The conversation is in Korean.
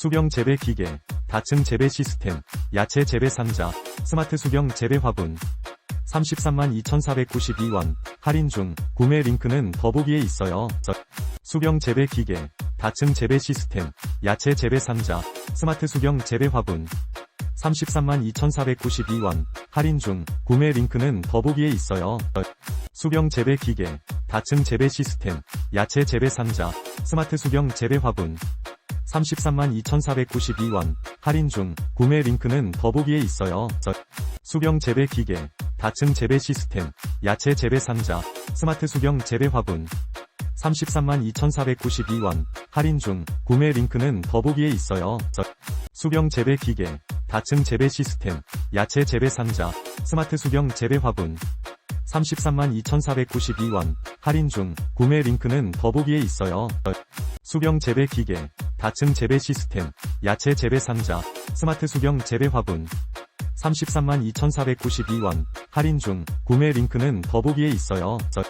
수경 재배 기계, 다층 재배 시스템, 야채 재배 상자, 스마트 수경 재배 화분. 33만 2,492원, 할인 중, 구매 링크는 더보기에 있어요. 저- 수경 재배 기계, 다층 재배 시스템, 야채 재배 상자, 스마트 수경 재배 화분. 33만 2,492원, 할인 중, 구매 링크는 더보기에 있어요. 저- 수경 재배 기계, 다층 재배 시스템, 야채 재배 상자, 스마트 수경 재배 화분. 33만 2,492원, 할인 중, 구매 링크는 더보기에 있어요. 저- 수경 재배 기계, 다층 재배 시스템, 야채 재배 상자, 스마트 수경 재배 화분. 33만 2,492원, 할인 중, 구매 링크는 더보기에 있어요. 저- 수경 재배 기계, 다층 재배 시스템, 야채 재배 상자, 스마트 수경 재배 화분. 33만 2,492원, 할인 중, 구매 링크는 더보기에 있어요. 저- 수경 재배 기계, 다층 재배 시스템, 야채 재배 상자, 스마트 수경 재배 화분. 33만 2,492원, 할인 중, 구매 링크는 더보기에 있어요. 저-